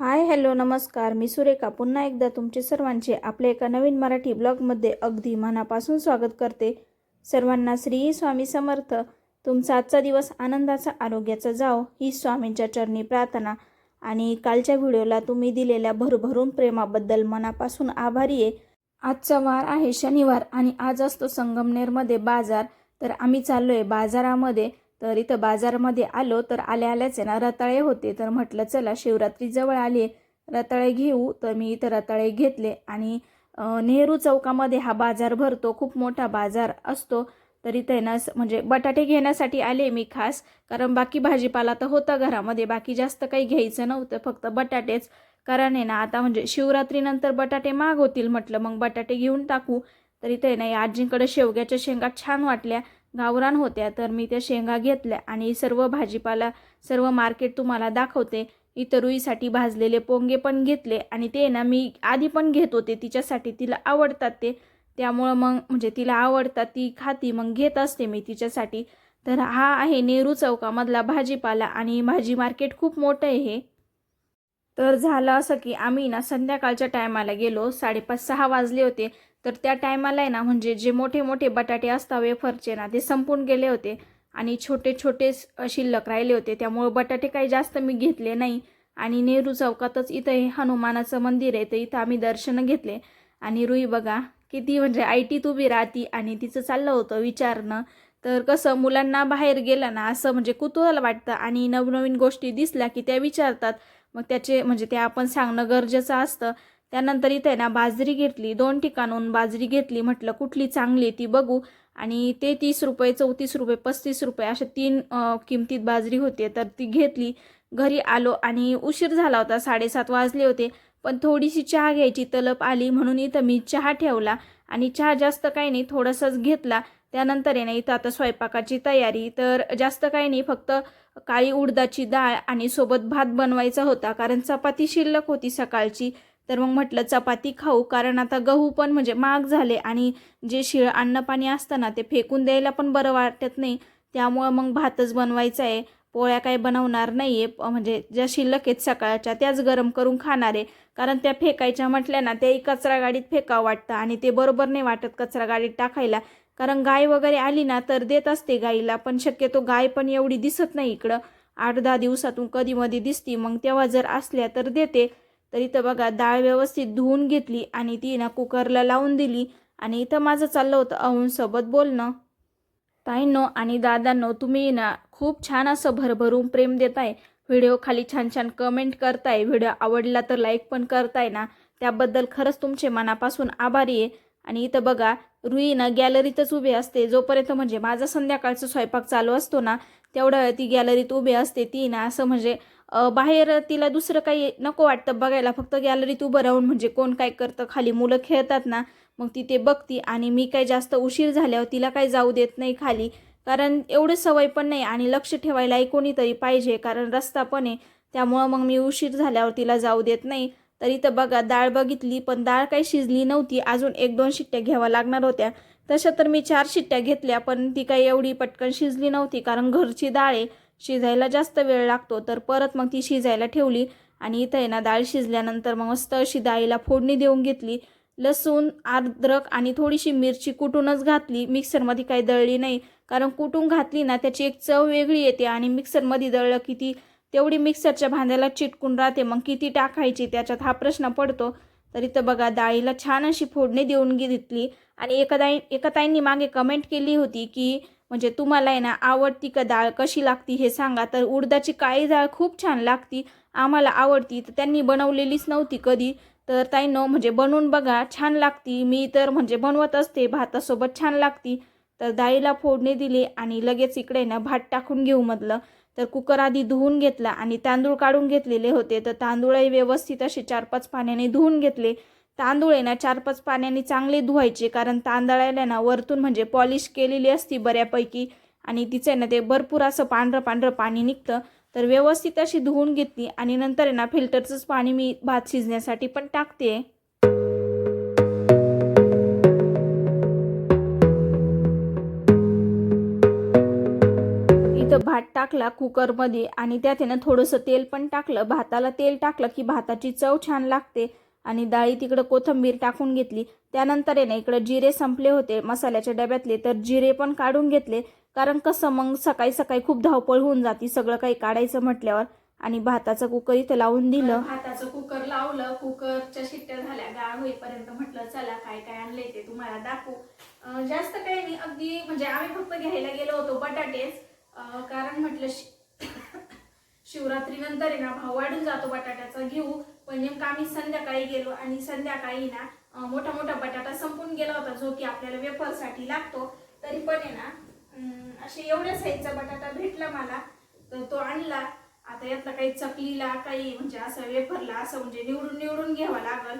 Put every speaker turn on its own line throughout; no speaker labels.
Hi hello नमस्कार. मी सुरेखा. पुन्हा एकदा तुमचे सर्वांचे आपल्या एका नवीन मराठी ब्लॉगमध्ये अगदी मनापासून स्वागत करते. सर्वांना श्री स्वामी समर्थ. तुमचा आजचा दिवस आनंदाचा आरोग्याचा जाओ ही स्वामींच्या चरणी प्रार्थना. आणि कालच्या व्हिडिओला तुम्ही दिलेल्या भरभरून प्रेमाबद्दल मनापासून आभारी आहे. आजचा वार आहे शनिवार आणि आज असतो संगमनेरमध्ये बाजार. तर आम्ही चाललो आहे बाजारामध्ये. तर इथं बाजारामध्ये आलो तर आल्या आल्याच आहे ना रताळे होते. तर म्हटलं चला शिवरात्री जवळ आली रताळे घेऊ. तर मी इथं रताळे घेतले आणि नेहरू चौकामध्ये हा बाजार भरतो. खूप मोठा बाजार असतो. तर इथे ना स- म्हणजे बटाटे घेण्यासाठी आले मी खास. कारण बाकी भाजीपाला तर होता घरामध्ये. बाकी जास्त काही घ्यायचं नव्हतं फक्त बटाटेच. कारण आहे ना आता म्हणजे शिवरात्रीनंतर बटाटे माग होतील म्हटलं मग बटाटे घेऊन टाकू. तर इथे ना या आजींकडे शेवग्याच्या शेंगा छान वाटल्या. गावरान होत्या तर मी त्या शेंगा घेतल्या आणि सर्व भाजीपाला सर्व मार्केट तुम्हाला दाखवते. इतरुईसाठी भाजलेले पोंगे पण घेतले आणि ते ना मी आधी पण घेत होते तिच्यासाठी तिला आवडतात ते. त्यामुळं मग म्हणजे तिला आवडतात ती खाती मग घेत असते मी तिच्यासाठी. तर हा आहे नेहरू चौकामधला भाजीपाला आणि भाजी मार्केट खूप मोठं आहे हे. तर झालं असं की आम्ही ना संध्याकाळच्या टायमाला गेलो साडेपाच सहा वाजले होते. तर त्या टायमाला आहे ना म्हणजे जे मोठे मोठे बटाटे असतात वेफरचे ना ते संपून गेले होते. आणि छोटे छोटे शिल्लक राहिले होते. त्यामुळे बटाटे काही जास्त मी घेतले नाही. आणि नेहरू चौकातच इथं हे हनुमानाचं मंदिर आहे तर इथं आम्ही दर्शन घेतले. आणि रुई बघा किती म्हणजे आय टीत उभी राहती आणि तिचं चाललं होतं विचारणं. तर कसं मुलांना बाहेर गेलं ना असं म्हणजे कुतूहल वाटतं. आणि नवनवीन गोष्टी दिसल्या की त्या विचारतात. मग त्याचे म्हणजे ते आपण सांगणं गरजेचं असतं. त्यानंतर इथे आहे ना बाजरी घेतली दोन ठिकाणून बाजरी घेतली म्हटलं कुठली चांगली ती बघू. आणि ते तीस रुपये चौतीस रुपये पस्तीस रुपये अशा तीन किमतीत बाजरी होते. तर ती घेतली घरी आलो आणि उशीर झाला होता साडेसात वाजले होते. पण थोडीशी चहा घ्यायची तलप आली म्हणून इथं मी चहा ठेवला. आणि चहा जास्त काही नाही थोडासाच घेतला. त्यानंतर आहे ना इथं आता स्वयंपाकाची तयारी. तर जास्त काही नाही फक्त काळी उडदाची डाळ आणि सोबत भात बनवायचा होता कारण चपाती शिल्लक होती सकाळची. तर मग म्हटलं चपाती खाऊ कारण आता गहू पण म्हणजे महाग झाले आणि जे शिळ अन्नपाणी असतं ना ते फेकून द्यायला पण बरं वाटत नाही. त्यामुळं मग भातच बनवायचा आहे पोळ्या काही बनवणार नाही आहे म्हणजे ज्या शिल्लक आहेत सकाळच्या त्याच गरम करून खाणार. आहे कारण त्या फेकायच्या म्हटल्या ना त्याही कचरा गाडीत फेकावं वाटतं आणि ते बरोबर नाही वाटत कचरा गाडीत टाकायला. कारण गाय वगैरे आली ना तर देत असते गाईला पण शक्यतो गाय पण एवढी दिसत नाही इकडं. आठ दहा दिवसातून कधी मध्ये दिसती मग तेव्हा जर असल्या तर देते. तर इथं बघा डाळ व्यवस्थित धुवून घेतली आणि ती ना कुकरला लावून दिली आणि इथं माझं चाललं होतं अहूनसोबत बोलणं. ताईंनो आणि दादांनो तुम्ही ना खूप छान असं भरभरून प्रेम देताय. व्हिडिओ खाली छान छान कमेंट करताय. व्हिडिओ आवडला तर लाईक पण करताय ना. त्याबद्दल खरंच तुमचे मनापासून आभारी आहे. आणि इथं बघा रुई ना गॅलरीतच उभी असते. जोपर्यंत म्हणजे माझा संध्याकाळचा स्वयंपाक चालू असतो ना तेवढं ती गॅलरीत उभी असते ती ना. असं म्हणजे बाहेर तिला दुसरं काही नको वाटतं बघायला. फक्त गॅलरीत उभं राहून म्हणजे कोण काय करतं खाली मुलं खेळतात ना मग ती ते बघती आणि मी काही जास्त उशीर झाल्यावर तिला काही जाऊ देत नाही खाली. कारण एवढं सवय पण नाही आणि लक्ष ठेवायलाही कोणीतरी पाहिजे. कारण रस्ता पण आहे. त्यामुळं मग मी उशीर झाल्यावर तिला जाऊ देत नाही. तर इथं बघा डाळ बघितली पण डाळ काही शिजली नव्हती. अजून एक दोन शिट्ट्या घ्याव्या लागणार होत्या. तशा तर मी चार शिट्ट्या घेतल्या पण ती काही एवढी पटकन शिजली नव्हती कारण घरची डाळ आहे. शिजायला जास्त वेळ लागतो तर परत मग ती शिजायला ठेवली. आणि इथं आहे ना डाळ शिजल्यानंतर मग मस्त अशी डाळीला फोडणी देऊन घेतली. लसूण अद्रक आणि थोडीशी मिरची कुटूनच घातली. मिक्सरमध्ये काही दळली नाही. कारण कुटून घातली ना त्याची एक चव वेगळी येते आणि मिक्सरमध्ये दळलं की ती तेवढी मिक्सरच्या भांड्याला चिटकून राहते. मग किती टाकायची? त्याच्यात हा प्रश्न पडतो. तर इथं बघा डाळीला छान अशी फोडणी देऊन घेतली. आणि एका दाई एका ताईंनी मागे कमेंट केली होती की म्हणजे तुम्हाला आहे ना आवडती का डाळ कशी लागती हे सांगा. तर उडदाची काळी डाळ खूप छान लागती. आम्हाला आवडती. तर त्यांनी बनवलेलीच नव्हती कधी. तर ताईंनो म्हणजे बनवून बघा छान लागती. मी तर म्हणजे बनवत असते भातासोबत छान लागती. तर डाळीला फोडणी दिली आणि लगेच इकडे ना भात टाकून घेऊ म्हटलं. तर कुकर आधी धुवून घेतला आणि तांदूळ काढून घेतलेले होते. तर तांदूळही व्यवस्थित असे चार पाच पाण्याने धुवून घेतले. तांदूळ आहे ना चार पाच पाण्याने चांगले धुवायचे कारण तांदळाला ना वरतून म्हणजे पॉलिश केलेली असती बऱ्यापैकी. आणि तिचं आहे ना ते भरपूर असं पांढरं पांढरं पाणी निघतं. तर व्यवस्थित अशी धुवून घेतली आणि नंतर आहे ना फिल्टरचंच पाणी मी भात शिजण्यासाठी पण टाकते. टाकला कुकरमध्ये आणि त्यात ना थोडंसं तेल पण टाकलं. भाताला तेल टाकलं की भाताची चव छान लागते. आणि डाळी तिकडं कोथिंबीर टाकून घेतली. त्यानंतर आहे ना इकडं जिरे संपले होते मसाल्याच्या डब्यातले. तर जिरे पण काढून घेतले. कारण कसं मग सकाळी सकाळी खूप धावपळ होऊन जाती सगळं काही काढायचं म्हटल्यावर. आणि भाताचं कुकर इथं लावून दिलं. भाताचं कुकर लावलं. कुकरच्या शिट्ट्या झाल्या. गाळ होईपर्यंत म्हटलं चला काय काय आणलंय ते तुम्हाला दाखवू. जास्त काही नाही. अगदी म्हणजे आम्ही फक्त घ्यायला गेलो होतो बटाटेच. कारण म्हटलं शि- शिवरात्री नंतर आहे ना भाव वाढून जातो बटाट्याचा घेऊ. पण नेमका आम्ही संध्याकाळी गेलो आणि संध्याकाळी ना मोठा मोठा बटाटा संपून गेला होता जो की आपल्याला वेफरसाठी लागतो. तरी पण आहे ना असे एवढ्या साईजचा बटाटा भेटला मला. तर तो आणला. आता यातला काही चकलीला काही म्हणजे असं वेफरला असं म्हणजे निवडून निवडून घ्यावा लागल.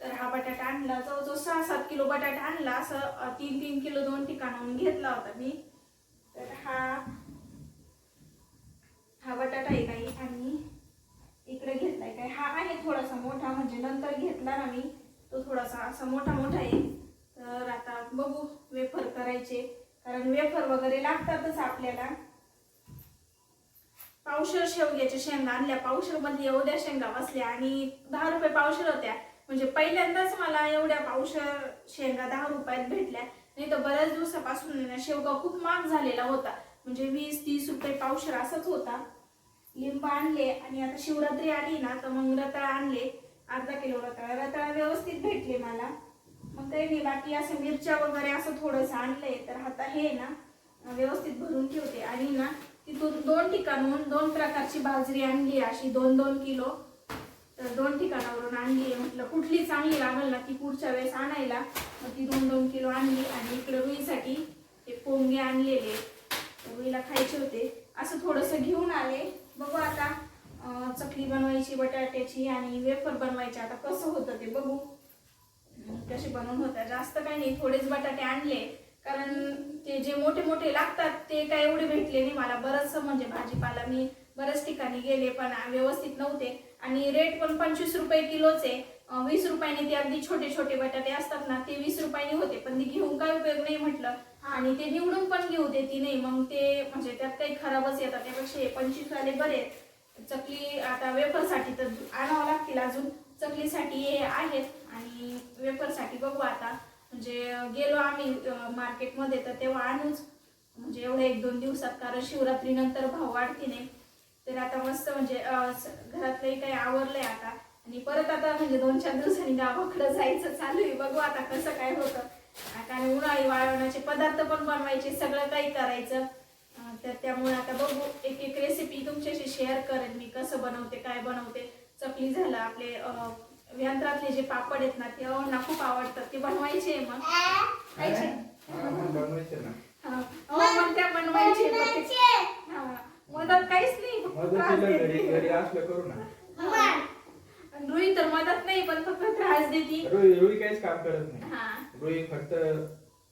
तर हा बटाटा आणला. जवळजवळ सहा सात किलो बटाटा आणला. असं तीन तीन किलो दोन ठिकाणाहून घेतला होता मी. तर हा हा बटाटा आहे काही. आणि इकडे घेतलाय काय? हा आहे थोडासा मोठा म्हणजे नंतर घेतला ना मी तो थोडासा असा मोठा मोठा आहे. तर आता बघू वेफर करायचे. कारण वेफर वगैरे लागतातच आपल्याला. पावशर शेवग्याच्या शेंगा आणल्या. पावशर मधल्या एवढ्या शेंगा बसल्या आणि दहा रुपये पावशर होत्या. म्हणजे पहिल्यांदाच मला एवढ्या पावशर शेंगा दहा रुपयात भेटल्या. नाही तर बऱ्याच दिवसापासून शेवगा खूप महाग झालेला होता. म्हणजे वीस तीस रुपये पावशर असाच होता. लिंब आणले आणि आता शिवरात्री आली ना तर मग रताळा आणले. अर्धा किलो रताळा. रताळा व्यवस्थित भेटले मला. मग काही नाही बाकी असं मिरच्या वगैरे असं थोडंसं आणलंय. तर आता हे ना व्यवस्थित भरून ठेवते. आणि ना तिथून दोन ठिकाणहून दोन प्रकारची बाजरी आणली अशी दोन दोन किलो. तर दोन ठिकाणावरून आणली म्हटलं कुठली चांगली लागल ना ती पुढच्या वेळेस आणायला. मग ती दोन दोन किलो आणली. आणि इकडे रुईसाठी ते पोंगे आणलेले. चकलीला खायचे होते. असं थोडंसं घेऊन आले. बघू आता चकली बनवायची बटाट्याची आणि वेफर बनवायची. आता कसं होतं ते बघू. कसे बनवून होत्या जास्त काही नाही थोडेच बटाटे आणले. कारण ते जे मोठे मोठे लागतात ते काय एवढे भेटले नाही मला. बरंच म्हणजे भाजीपाला मी बऱ्याच ठिकाणी गेले पण व्यवस्थित नव्हते. आणि रेट पण पंचवीस रुपये किलोचे. वीस रुपयाने ते अगदी छोटे छोटे बटाटे असतात ना ते वीस रुपयाने होते. पण ते घेऊन काय उपयोग नाही म्हटलं. आणि ते निवडून पण घेऊ देती नाही. मग ते म्हणजे त्यात काही खराबच येतात. त्यापेक्षा हे पंचवीस वाले बरे आहेत. चकली आता वेफरसाठी तर आणावं लागतील अजून. चकलीसाठी हे आहेत. आणि वेफरसाठी बघू आता. म्हणजे गेलो आम्ही मार्केटमध्ये तर तेव्हा आणूच. म्हणजे एवढ्या एक दोन दिवसात कारण शिवरात्रीनंतर भाव वाढते नाही. तर आता मस्त म्हणजे घरातलंही काही आवरलंय आता. आणि परत आता म्हणजे दोन चार दिवसांनी गावाकडं जायचं चालू आहे. बघू आता कसं काय होतं. आ, कारण उन्हाळी वाळवण्याचे पदार्थ पण बनवायचे सगळं काही करायचं. तर त्यामुळे आता बघू एक एक रेसिपी तुमच्याशी शेअर करेन मी कसं बनवते काय बनवते. चकली झालं आपले यंत्रातले जे पापड आहेत ना ते ना खूप आवडतात. ते बनवायचे मग. हा. मग त्या बनवायचे. मदत काहीच नाही. रुई तर मदत नाही पण फक्त त्रास देते.
रुई रुई काहीच काम करत नाही.
हा.
रुई फक्त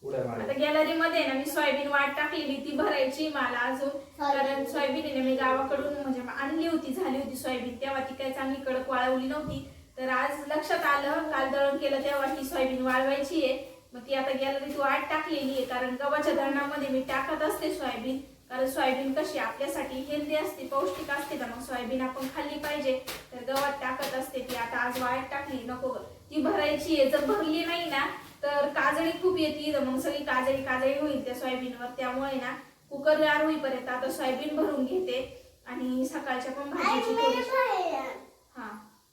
उड्या
आता
मारत
गॅलरी मध्ये ना मी सोयाबीन वाट टाकलेली ती भरायची मला अजून. कारण सोयाबीन. आहे ना मी गावाकडून म्हणजे आणली होती झाली होती सोयाबीन. तेव्हा ती काही चांगली कडक वाळवली नव्हती. तर आज लक्षात आलं काल दळण केलं तेव्हा ही सोयाबीन वाळवायची आहे. मग ती आता गॅलरीत वाट टाकलेली आहे कारण गव्हाच्या दळणामध्ये मी टाकत असते सोयाबीन. कारण सोयाबीन कशी आपल्यासाठी हेल्दी असते पौष्टिक असते ना मग सोयाबीन आपण खाल्ली पाहिजे. तर गव्हात टाकत असते ती. आता आज वाळत टाकली नको ती भरायची आहे. जर भरली नाही ना तर काजळी खूप येते तर मग सगळी काजळी काजळी होईल त्या सोयाबीनवर. त्यामुळे ना कुकर गार होईपर्यंत आता सोयाबीन भरून घेते. आणि सकाळच्या पण भाजीची हा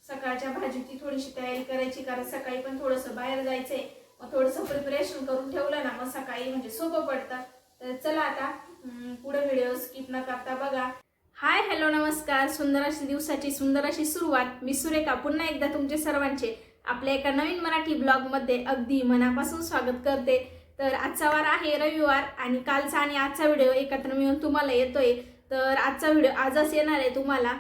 सकाळच्या भाजीची थोडीशी तयारी करायची. कारण सकाळी पण थोडंसं बाहेर जायचंय. मग थोडंसं प्रिपरेशन करून ठेवलं ना मग सकाळी म्हणजे सोपं पडतं. तर चला आता पुढे व्हिडिओ स्किप न करता बघा. हाय हॅलो नमस्कार. सुंदर अशी दिवसाची सुंदर अशी सुरुवात. मी सुरेखा. पुन्हा एकदा तुमचे सर्वांचे आपल्या एका नवीन मराठी ब्लॉगमध्ये अगदी मनापासून स्वागत करते. तर आजचा वार आहे रविवार आणि कालचा आणि आजचा व्हिडिओ एकत्र मिळून तुम्हाला येतोय. तर आजचा व्हिडिओ आजच येणार आहे तुम्हाला.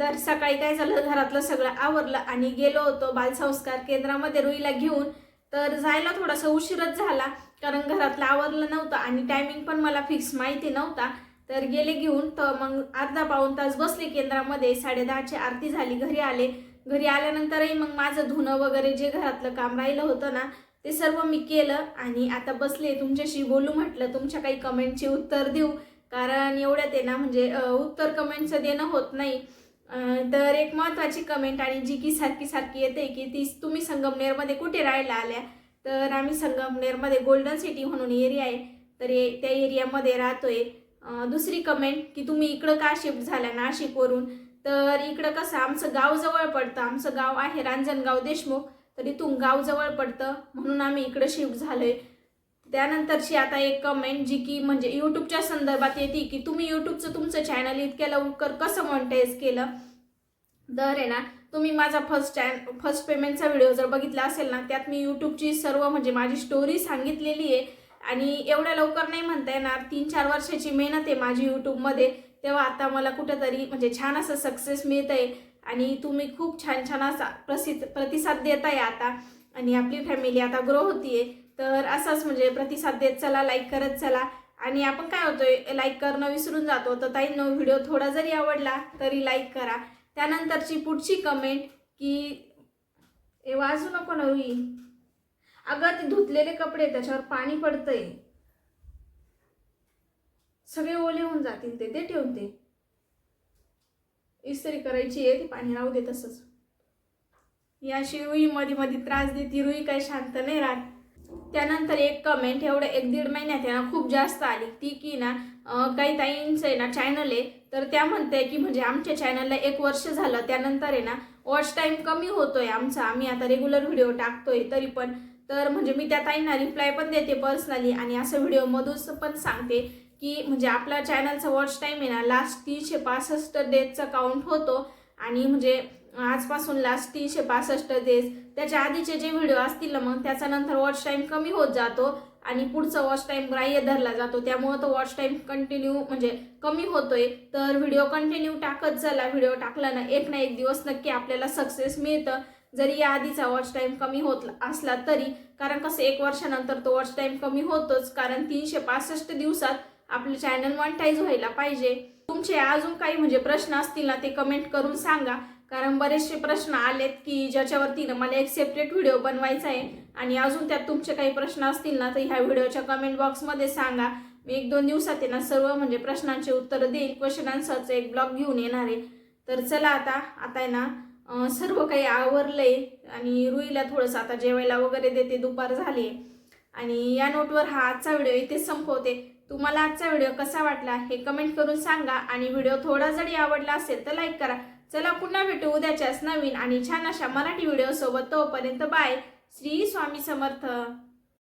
तर सकाळी काय झालं? घरातलं सगळं आवरलं आणि गेलो होतो बालसंस्कार केंद्रामध्ये रुईला घेऊन. तर जायला थोडासा उशीरच झाला कारण घरातलं आवरलं नव्हतं आणि टायमिंग पण मला फिक्स माहिती नव्हता. तर गेले घेऊन तर मग अर्धा पाऊण तास बसले केंद्रामध्ये साडेदहाची आरती झाली घरी आले. घरी आल्यानंतरही मग माझं धुणं वगैरे जे घरातलं काम राहिलं होतं ना ते सर्व मी केलं आणि आता बसले. तुमच्याशी बोलू म्हटलं तुमच्या काही कमेंटचे उत्तर देऊ. कारण एवढ्यात आहे ना म्हणजे उत्तर कमेंटचं देणं होत नाही. तर एक महत्त्वाची कमेंट आणि जी की सारखी सारखी येते की ती तुम्ही संगमनेरमध्ये कुठे राहायला आल्या? तर आम्ही संगमनेरमध्ये गोल्डन सिटी म्हणून एरिया आहे. तर ए- त्या एरियामध्ये राहतोय. दुसरी कमेंट की तुम्ही इकडं का शिफ्ट झाल्या नाशिकवरून तर इकडं कसं आमचं गाव जवळ पडतं. आमचं गाव आहे रांजणगाव देशमुख. तर इथून गाव जवळ पडतं. म्हणून आम्ही इकडं शिफ्ट झालोय. त्यानंतरची आता एक कमेंट जी की म्हणजे यूट्यूबच्या संदर्भात येते की तुम्ही यूट्यूबचं तुमचं चॅनल इतक्या लवकर कसं मॉनिटाईज केलं? दर आहे ना तुम्ही माझा फर्स्ट चॅन फर्स्ट पेमेंटचा व्हिडिओ जर बघितला असेल ना त्यात मी यूट्यूबची सर्व म्हणजे माझी स्टोरी सांगितलेली आहे. आणि एवढ्या लवकर नाही म्हणता येणार तीन चार वर्षाची मेहनत आहे माझी यूट्यूबमध्ये तेव्हा आता मला कुठंतरी म्हणजे छान असं सक्सेस मिळत आहे आणि तुम्ही खूप छान छान असा प्रसिद्ध प्रतिसाद देत आहे आता. आणि आपली फॅमिली आता ग्रो होतीये. तर असंच म्हणजे प्रतिसाद देत चला लाईक करत चला. आणि आपण काय होतोय लाईक करणं विसरून जातो. तर ताईंनो व्हिडिओ थोडा जरी आवडला तरी लाईक करा. त्यानंतरची पुढची कमेंट की ए वाजू नको नवी अगं ते धुतलेले कपडे त्याच्यावर पाणी पडतंय. सगळे ओले होऊन जातील ते ते ठेवून ते इस्त्री करायची आहे ती पाणी राहू दे तसंच. याशी रुई मध्ये मध्ये त्रास देते रुई काही शांत नाही राहत. त्यानंतर एक कमेंट एवढं एक दीड महिन्यात आहे ना खूप जास्त आली. ती की ना काही ताईंचं आहे ना चॅनल आहे तर त्या म्हणते की म्हणजे आमच्या चॅनलला एक वर्ष झालं त्यानंतर आहे ना वॉच टाईम कमी होतोय आमचा. आम्ही आता रेग्युलर व्हिडिओ टाकतोय तरी पण. तर म्हणजे मी त्या ताईंना रिप्लाय पण देते पर्सनली आणि असं व्हिडिओमधून पण सांगते की म्हणजे आपल्या चॅनलचा वॉच टाईम आहे ना लास्ट तीनशे पासष्ट डेजचा काउंट होतो. आणि म्हणजे आजपासून लास्ट तीनशे पासष्ट डेज त्याच्या आधीचे जे व्हिडिओ असतील ना मग त्याच्यानंतर वॉच टाईम कमी होत जातो आणि पुढचा वॉच टाईम ग्राह्य धरला जातो. त्यामुळं तो वॉच टाईम कंटिन्यू म्हणजे कमी होतोय. तर व्हिडिओ कंटिन्यू टाकत चला. व्हिडिओ टाकला ना एक ना एक दिवस नक्की आपल्याला सक्सेस मिळतं. जरी या आधीचा वॉच टाईम कमी होत असला तरी कारण कसं एक वर्षानंतर तो वॉच टाईम कमी होतोच. कारण तीनशे पासष्ट दिवसात आपलं चॅनल मॉनिटाईज व्हायला पाहिजे. तुमचे अजून काही म्हणजे प्रश्न असतील ना ते कमेंट करून सांगा. कारण बरेचसे प्रश्न आलेत की ज्याच्यावरती ना मला एक सेपरेट व्हिडिओ बनवायचा आहे. आणि अजून त्यात तुमचे काही प्रश्न असतील ना तर ह्या व्हिडिओच्या कमेंट बॉक्समध्ये सांगा. मी एक दोन दिवसात आहे ना सर्व म्हणजे प्रश्नांचे उत्तरं देईल क्वेश्चन आन्सरचं एक ब्लॉग घेऊन येणार आहे. तर चला आता आता आहे ना सर्व काही आवरलंय. आणि रुईला थोडंसं आता जेवायला वगैरे देते दुपार झाली आणि या नोटवर हा आजचा व्हिडिओ इथे संपवते. तुम्हाला आजचा व्हिडिओ कसा वाटला हे कमेंट करून सांगा. आणि व्हिडिओ थोडा जरी आवडला असेल तर लाईक करा. चला पुन्हा भेटू उद्याच्याच नवीन आणि छान अशा मराठी व्हिडिओ सोबत तोपर्यंत बाय. श्री स्वामी समर्थ.